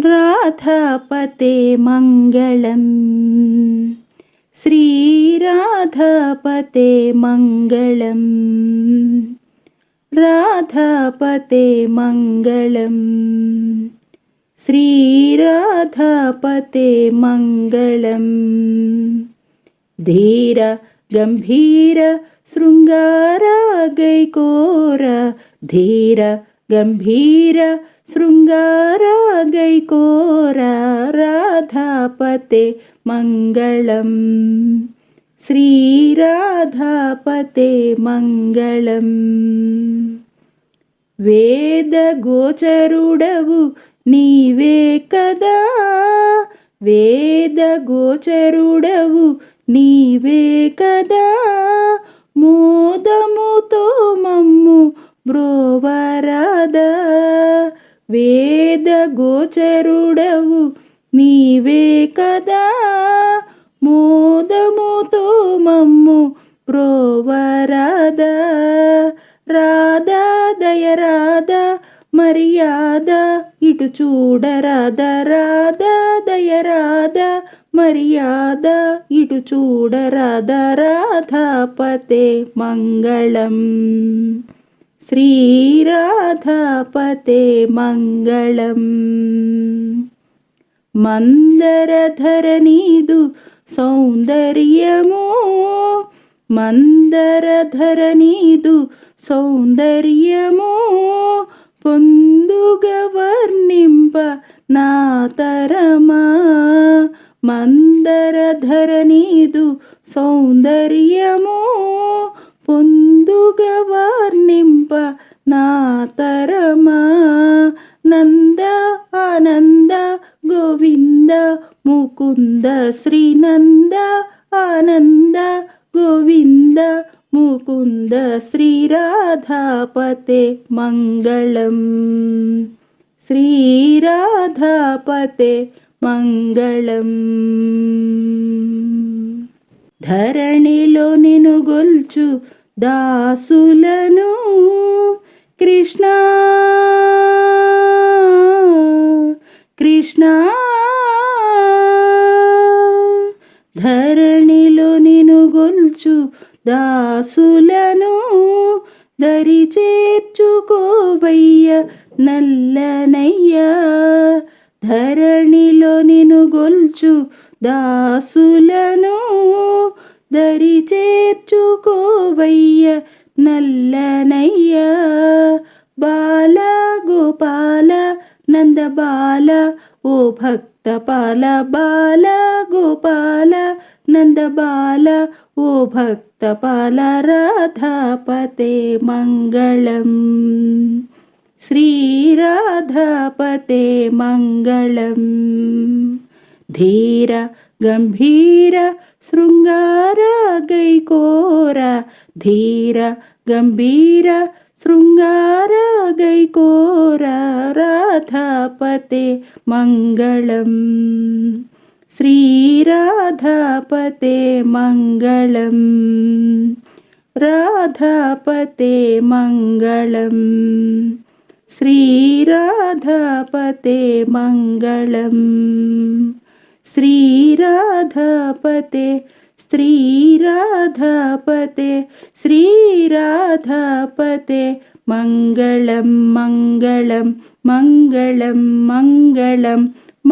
राधापते मङ्गलम्। श्रीराधापते मङ्गलम्। राधापते मङ्गलम्। श्रीराधापते मङ्गलम्। धीर गम्भीर शृङ्गार गैकोर। धीर गम्भीर శృంగారాగైకోర రాధాపతే మంగళం. శ్రీరాధాపతే మంగళం. వేదగోచరుడవు నీవే కదా. వేదగోచరుడవు నీవే కదా. మూ వేద గోచరుడవు నీవే కదా. మోదముతో మమ్ము ప్రోవరాధ రాధా దయరాధ మర్యాద ఇటు చూడరాధ రాధా దయరాధ మర్యాద ఇటు చూడరాధ రాధాపతే మంగళం. శ్రీరాధాపతే మంగళం మందరధర నీదు సౌందర్యము మందరధర నీదు సౌందర్యము పొందుగ వర్ణింప నా తరమా మందరధర నీదు సౌందర్యము పొందుగ వర్ణింప నా తరమా. నంద ఆనంద గోవింద ముకుంద శ్రీనంద ఆనంద గోవింద ముకుంద శ్రీరాధాపతే మంగళం. శ్రీరాధాపతే మంగళం. ధరణిలో నిను గొల్చు దాసులను కృష్ణ కృష్ణ ధరణిలో నిను గొల్చు దాసులను దరి చేర్చుకోవయ్య నల్లనయ్య. ధరణిలో నిను గొల్చు దాసులను దరి చేర్చుకోవయ్య నల్లనయ్య. బాల గోపాల నందబాల ఓ భక్తపాల బాల గోపాల నందబాల ఓ భక్తపాల రాధాపతే మంగళం. శ్రీరాధాపతే మంగళం. ധീര ഗംഭീര ശൃംഗാര ഗൈകോര ധീര ഗംഭീര ശൃംഗാര ഗൈകോര രാധാപത്തെ മംഗളം. ശ്രീരാധാപത്തെ മംഗളം. രാധാപത്തെ മംഗളം. ശ്രീരാധാപത്തെ മംഗളം. श्रीराधपते श्रीराधपते श्रीराधपते मङ्गलं मङ्गलं मङ्गलं मङ्गलं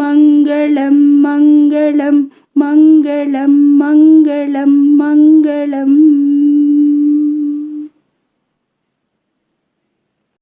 मङ्गलं मङ्गलं मङ्गलं मङ्गलं मङ्गलम्